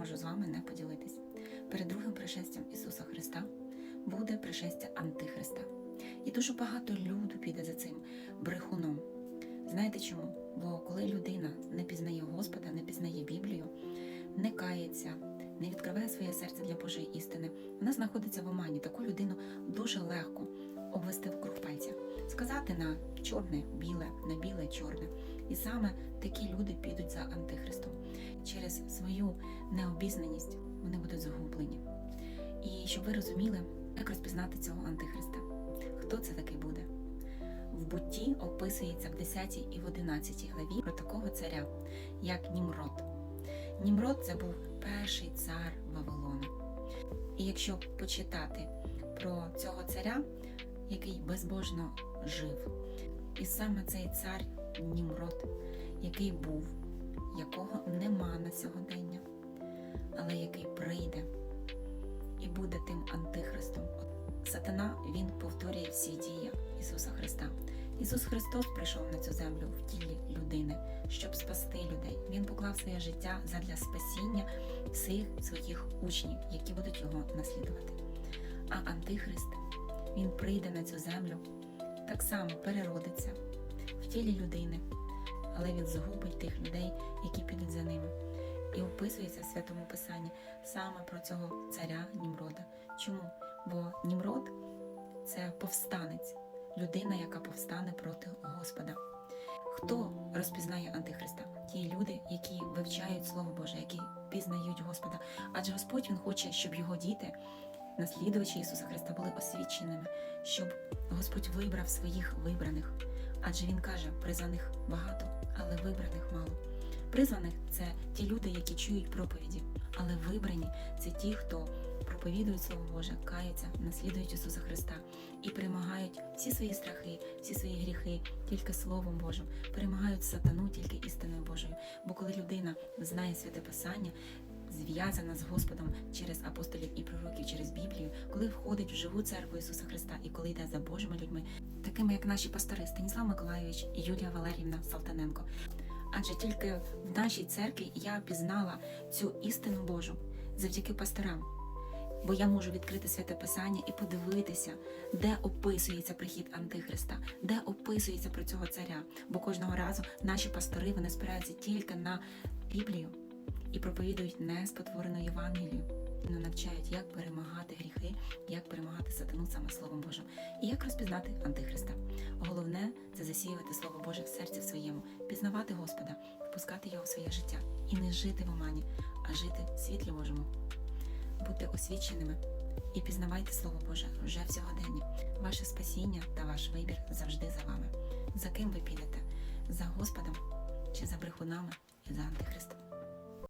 можу з вами не поділитись. Перед другим пришестям Ісуса Христа буде пришестя Антихриста. І дуже багато люду піде за цим брехуном. Знаєте чому? Бо коли людина не пізнає Господа, не пізнає Біблію, не кається, не відкриває своє серце для Божої істини, вона знаходиться в омані. Таку людину дуже легко обвести в круг пальця, сказати на чорне, біле, на біле, чорне. І саме такі люди підуть за антихристом. Через свою необізнаність вони будуть загублені. І щоб ви розуміли, як розпізнати цього антихриста, хто це такий буде? В бутті описується в 10 і в 11 главі про такого царя, як Німрод. Німрод це був перший цар Вавилону. І якщо почитати про цього царя, який безбожно жив, і саме цей цар Німрод, який був, якого нема на сьогодення, але який прийде і буде тим антихристом. Сатана він повторює всі дії Ісуса Христа. Ісус Христос прийшов на цю землю в тілі людини, щоб спасти людей. Він поклав своє життя задля спасіння всіх своїх учнів, які будуть його наслідувати. А Антихрист він прийде на цю землю, так само переродиться в тілі людини, але він загубить тих людей, які підуть за ними. І описується в святому писанні саме про цього царя Німрода. Чому? Бо Німрод це повстанець, людина, яка повстане проти Господа. Хто розпізнає Антихриста? Ті люди, які вивчають Слово Боже, які пізнають Господа. Адже Господь Він хоче, щоб його діти, наслідувачі Ісуса Христа, були освіченими, щоб Господь вибрав своїх вибраних. Адже Він каже, призваних багато, але вибраних мало. Призваних це ті люди, які чують проповіді, але вибрані це ті, хто проповідують Слово Боже, каються, наслідують Ісуса Христа і перемагають всі свої страхи, всі свої гріхи тільки Словом Божим, перемагають сатану тільки істиною Божою. Бо коли людина знає святе Писання, зв'язана з Господом через апостолів і пророків, через Біблію, коли входить в живу церкву Ісуса Христа і коли йде за Божими людьми, такими як наші пастори Станіслав Миколайович і Юлія Валерівна Салтаненко. Адже тільки в нашій церкві я пізнала цю істину Божу завдяки пасторам. Бо я можу відкрити святе писання і подивитися, де описується прихід Антихриста, де описується про цього царя. Бо кожного разу наші пастори вони спираються тільки на Біблію і проповідують не спотворену Євангелію. Вони навчають, як перемагати гріхи, як перемагати сатану саме Словом Божим, і як розпізнати Антихриста. Головне це засіювати Слово Боже в серці своєму, пізнавати Господа, впускати його в своє життя і не жити в омані, а жити в світлі Божому. Будьте освіченими і пізнавайте Слово Боже вже в. Ваше спасіння та ваш вибір завжди за вами. За ким ви підете? За Господом чи за брехунами і за Антихристом?